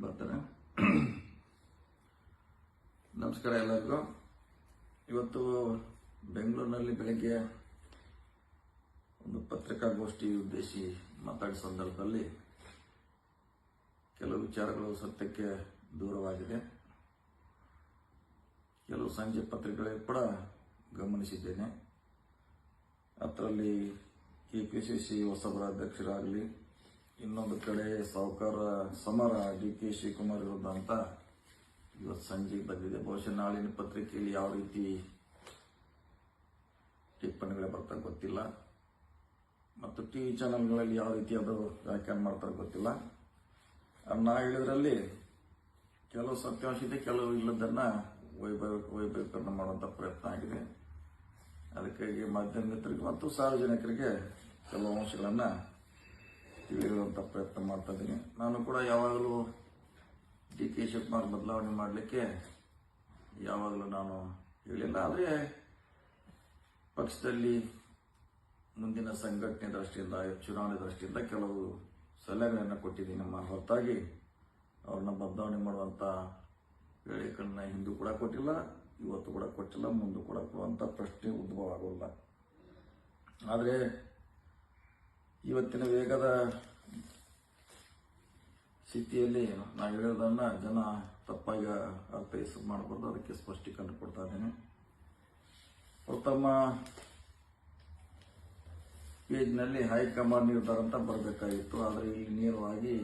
ಬರ್ತಾರೆ ನಮಸ್ಕಾರ ಎಲ್ಲರಿಗೂ. ಇವತ್ತು ಬೆಂಗಳೂರಿನಲ್ಲಿ ಬೆಳಗ್ಗೆ ಒಂದು ಪತ್ರಿಕಾಗೋಷ್ಠಿ ಉದ್ದೇಶಿ ಮಾತಾಡಿದ ಸಂದರ್ಭದಲ್ಲಿ ಕೆಲವು ವಿಚಾರಗಳು ಸತ್ಯಕ್ಕೆ ದೂರವಾಗಿದೆ. ಕೆಲವು ಸಂಜೆ ಪತ್ರಿಕೆಗಳಿಗೆ ಕೂಡ ಗಮನಿಸಿದ್ದೇನೆ. ಅದರಲ್ಲಿ ಕೆ ಪಿ ಸಿ ಸಿ ಹೊಸಬರ ಅಧ್ಯಕ್ಷರಾಗಲಿ ಇನ್ನೊಂದು ಕಡೆ ಸಾವುಕಾರ ಸಮರ ಡಿ ಕೆ ಶಿವಕುಮಾರ್ ವಿರುದ್ಧ ಅಂತ ಇವತ್ತು ಸಂಜೆ ಬಂದಿದೆ. ಬಹುಶಃ ನಾಳಿನ ಪತ್ರಿಕೆಯಲ್ಲಿ ಯಾವ ರೀತಿ ಟಿಪ್ಪಣಿಗಳು ಬರ್ತಾ ಗೊತ್ತಿಲ್ಲ. ಮತ್ತು ಟಿ ವಿ ಚಾನಲ್ಗಳಲ್ಲಿ ಯಾವ ರೀತಿ ಅದು ವ್ಯಾಖ್ಯಾನ ಮಾಡ್ತಾರೆ ಗೊತ್ತಿಲ್ಲ. ನಾ ಹೇಳಿದ್ರಲ್ಲಿ ಕೆಲವು ಸತ್ಯಾಂಶ ಇದೆ, ಕೆಲವು ಇಲ್ಲದನ್ನ ವೈಭವ ವೈಭವೀಕರಣ ಮಾಡುವಂಥ ಪ್ರಯತ್ನ ಆಗಿದೆ. ಅದಕ್ಕಾಗಿ ಮಾಧ್ಯಮ ಮತ್ತು ಸಾರ್ವಜನಿಕರಿಗೆ ಕೆಲವು ಅಂಶಗಳನ್ನು ತಿಳಿಯುವಂಥ ಪ್ರಯತ್ನ ಮಾಡ್ತಾ ಇದ್ದೀನಿ ನಾನು ಕೂಡ ಯಾವಾಗಲೂ ಡಿ ಕೆ ಶಿವಕುಮಾರ್ ಬದಲಾವಣೆ ಮಾಡಲಿಕ್ಕೆ ಯಾವಾಗಲೂ ನಾನು ಹೇಳಿಲ್ಲ. ಆದರೆ ಪಕ್ಷದಲ್ಲಿ ಮುಂದಿನ ಸಂಘಟನೆ ದೃಷ್ಟಿಯಿಂದ, ಚುನಾವಣೆ ದೃಷ್ಟಿಯಿಂದ ಕೆಲವು ಸಲಹೆಗಳನ್ನು ಕೊಟ್ಟಿದ್ದೀನಿ. ನಮ್ಮ ಹೊರತಾಗಿ ಅವ್ರನ್ನ ಬದಲಾವಣೆ ಮಾಡುವಂಥ ಹೇಳಿಕೆಗಳನ್ನ ಹಿಂದೂ ಕೂಡ ಕೊಟ್ಟಿಲ್ಲ, ಇವತ್ತು ಕೂಡ ಕೊಟ್ಟಿಲ್ಲ, ಮುಂದೆ ಕೂಡ ಕೊಡುವಂಥ ಪ್ರಶ್ನೆ ಉದ್ಭವ ಆಗೋಲ್ಲ. ಆದರೆ ಇವತ್ತಿನ ವೇಗದ ಸ್ಥಿತಿಯಲ್ಲಿ ನಾವು ಹೇಳೋದನ್ನು ಜನ ತಪ್ಪಾಗಿ ಅರ್ಥೈಸ ಮಾಡಬಾರ್ದು, ಅದಕ್ಕೆ ಸ್ಪಷ್ಟೀಕರಣ ಕೊಡ್ತಾ ಇದ್ದೇನೆ. ಪ್ರಥಮ ಪೇಜ್ನಲ್ಲಿ ಹೈಕಮಾಂಡ್ ನಿರ್ಧಾರ ಅಂತ ಬರಬೇಕಾಗಿತ್ತು, ಆದರೆ ಇಲ್ಲಿ ನೇರವಾಗಿ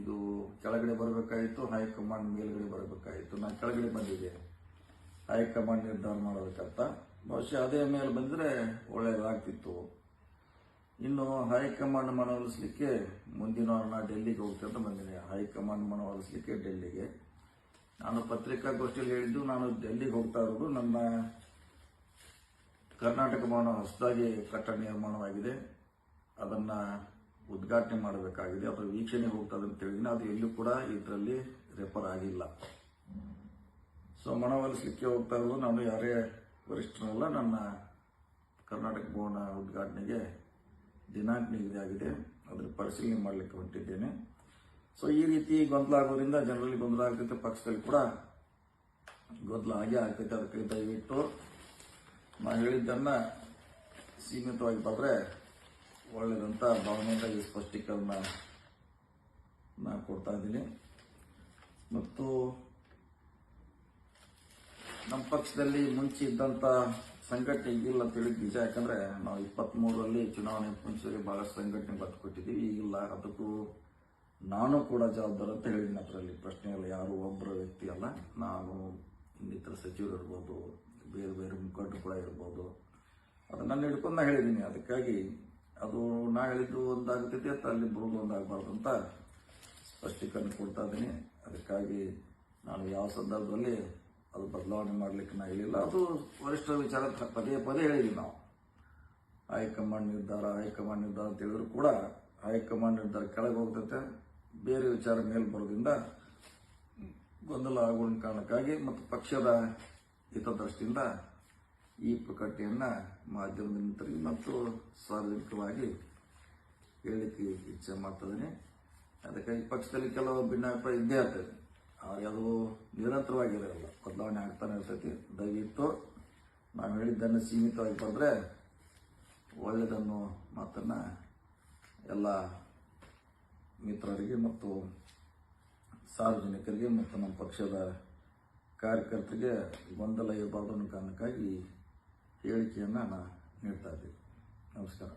ಇದು ಕೆಳಗಡೆ ಬರಬೇಕಾಗಿತ್ತು, ಹೈಕಮಾಂಡ್ ಮೇಲ್ಗಡೆ ಬರಬೇಕಾಗಿತ್ತು. ನಾನು ಕೆಳಗಡೆ ಬಂದಿದ್ದೆ. ಹೈಕಮಾಂಡ್ ನಿರ್ಧಾರ ಮಾಡಬೇಕಂತ ಬಹುಶಃ ಅದೇ ಮೇಲೆ ಬಂದರೆ ಒಳ್ಳೆಯದಾಗ್ತಿತ್ತು ಇನ್ನು ಹೈಕಮಾಂಡ್ ಮನವೊಲಿಸಲಿಕ್ಕೆ ಮುಂದಿನ ವಾರನ ಡೆಲ್ಲಿಗೆ ಹೋಗ್ತಾ ಅಂತ ಬಂದಿನಿ ಹೈಕಮಾಂಡ್ ಮನವೊಲಿಸಲಿಕ್ಕೆ ಡೆಲ್ಲಿಗೆ. ನಾನು ಪತ್ರಿಕಾಗೋಷ್ಠಿಯಲ್ಲಿ ಹೇಳಿದ್ದು, ನಾನು ಡೆಲ್ಲಿಗೆ ಹೋಗ್ತಾ ಇರೋದು ನನ್ನ ಕರ್ನಾಟಕ ಭವನ ಹೊಸದಾಗಿ ಕಟ್ಟಡ ನಿರ್ಮಾಣವಾಗಿದೆ. ಅದನ್ನ ಉದ್ಘಾಟನೆ ಮಾಡಬೇಕಾಗಿದೆ. ಅಥವಾ ವೀಕ್ಷಣೆ ಹೋಗ್ತದೆ ಅಂತ ಹೇಳಿದ್ದೀನಿ. ಅದು ಎಲ್ಲೂ ಕೂಡ ಇದರಲ್ಲಿ ರೆಫರ್ ಆಗಿಲ್ಲ. ಸೊ ಮನವೊಲಿಸಲಿಕ್ಕೆ ಹೋಗ್ತಾ ಇರೋದು. ನಾನು ಯಾರೇ ವರಿಷ್ಠರಲ್ಲ, ನನ್ನ ಕರ್ನಾಟಕ ಭವನ ಉದ್ಘಾಟನೆಗೆ ದಿನಾಂಕ ನಿಗದಿಯಾಗಿದೆ ಅದರ ಪರಿಶೀಲನೆ ಮಾಡಲಿಕ್ಕೆ ಹೊಂಟಿದ್ದೇನೆ. ಸೊ ಈ ರೀತಿ ಗೊಂದಲ ಆಗೋದ್ರಿಂದ ಜನರಲ್ಲಿ ಗೊಂದಲ ಆಗ್ತೈತೆ, ಪಕ್ಷದಲ್ಲಿ ಕೂಡ ಗೊಂದಲ ಆಗೇ ಆಗ್ತೈತೆ ಅದಕ್ಕೆ ದಯವಿಟ್ಟು ನಾನು ಹೇಳಿದ್ದನ್ನು ಸೀಮಿತವಾಗಿ ಬಂದರೆ ಒಳ್ಳೆಯದಂತ ಭಾವನೆಯಿಂದ ಈ ಸ್ಪಷ್ಟೀಕರಣ ನಾನು ಕೊಡ್ತಾ ಇದ್ದೀನಿ. ಮತ್ತು ನಮ್ಮ ಪಕ್ಷದಲ್ಲಿ ಮುಂಚೆ ಇದ್ದಂಥ ಸಂಘಟನೆ ಈಗಿಲ್ಲ ತಿಳಿದ ನಿಜ, ಯಾಕಂದ್ರೆ ನಾವು ಇಪ್ಪತ್ತ್ಮೂರರಲ್ಲಿ ಚುನಾವಣೆ ಮುಂಚೆ ಬಹಳಷ್ಟು ಸಂಘಟನೆ ಬದ್ದು ಕೊಟ್ಟಿದ್ದೀವಿ ಈಗಿಲ್ಲ, ಅದಕ್ಕೂ ನಾನು ಕೂಡ ಜವಾಬ್ದಾರ ಅಂತ ಹೇಳಿದ್ದೀನಿ ಅದರಲ್ಲಿ. ಪ್ರಶ್ನೆ ಇಲ್ಲ ಯಾರು ಒಬ್ಬರ ವ್ಯಕ್ತಿ ಅಲ್ಲ. ನಾನು ಇನ್ನಿತರ ಸಚಿವರು ಇರ್ಬೋದು, ಬೇರೆ ಬೇರೆ ಮುಖಂಡರು ಕೂಡ ಇರ್ಬೋದು. ಅದು ನಾನು ಹಿಡ್ಕೊಂಡು ನಾ ಹೇಳಿದ್ದೀನಿ ಅದಕ್ಕಾಗಿ ಅದು ನಾ ಹೇಳಿದ್ದು ಒಂದಾಗ್ತೈತಿ ಅಂತ ಅಲ್ಲಿ ಬರೋದು ಒಂದಾಗಬಾರ್ದು ಅಂತ ಸ್ಪಷ್ಟೀಕರಣ ಕೊಡ್ತಾ ಇದ್ದೀನಿ. ಅದಕ್ಕಾಗಿ ನಾನು ಯಾವ ಸಂದರ್ಭದಲ್ಲಿ ಅದು ಬದಲಾವಣೆ ಮಾಡಲಿಕ್ಕೆ ನಾ ಹೇಳಿಲ್ಲ. ಅದು ವರಿಷ್ಠರ ವಿಚಾರ ಪದೇ ಪದೇ ಹೇಳಿದ್ವಿ ನಾವು. ಹೈಕಮಾಂಡ್ ನಿರ್ಧಾರ ಹೈಕಮಾಂಡ್ ನಿರ್ಧಾರ ಅಂತ ಹೇಳಿದ್ರು ಕೂಡ ಹೈಕಮಾಂಡ್ ನಿರ್ಧಾರ ಕೆಳಗೆ ಹೋಗ್ತೈತೆ. ಬೇರೆ ವಿಚಾರ ಮೇಲೆ ಬರೋದ್ರಿಂದ ಗೊಂದಲ ಆಗುವ ಕಾರಣಕ್ಕಾಗಿ ಮತ್ತು ಪಕ್ಷದ ಹಿತದೃಷ್ಟಿಯಿಂದ ಈ ಪ್ರಕಟಣೆಯನ್ನ ಮಾಧ್ಯಮದ ಮಿತ್ರರಿಗೆ ಮತ್ತು ಸಾರ್ವಜನಿಕವಾಗಿ ಹೇಳಲಿಕ್ಕೆ ಇಚ್ಛೆ ಮಾಡ್ತಿದ್ದೀನಿ ಅದಕ್ಕಾಗಿ ಪಕ್ಷದಲ್ಲಿ ಕೆಲವು ಭಿನ್ನಾಭಿಪ್ರಾಯ ಇದ್ದೇ ಆಗ್ತದೆ. ಅದು ನಿರಂತರವಾಗಿರೋಲ್ಲ ಬದಲಾವಣೆ ಆಗ್ತಾನೆ ಇರ್ತೈತಿ. ದಯವಿಟ್ಟು ನಾವು ಹೇಳಿದ್ದನ್ನು ಸೀಮಿತವಾಗಿ ಬಂದರೆ ಒಳ್ಳೆಯದನ್ನು ಮಾತನ್ನು ಎಲ್ಲ ಮಿತ್ರರಿಗೆ ಮತ್ತು ಸಾರ್ವಜನಿಕರಿಗೆ ಮತ್ತು ನಮ್ಮ ಪಕ್ಷದ ಕಾರ್ಯಕರ್ತರಿಗೆ ಗೊಂದಲ ಇರಬಾರ್ದು ಅನ್ನೋ ಕಾರಣಕ್ಕಾಗಿ ಹೇಳಿಕೆಯನ್ನು ನಾನು ನೀಡ್ತಾ ಇದ್ದೀನಿ. ನಮಸ್ಕಾರ.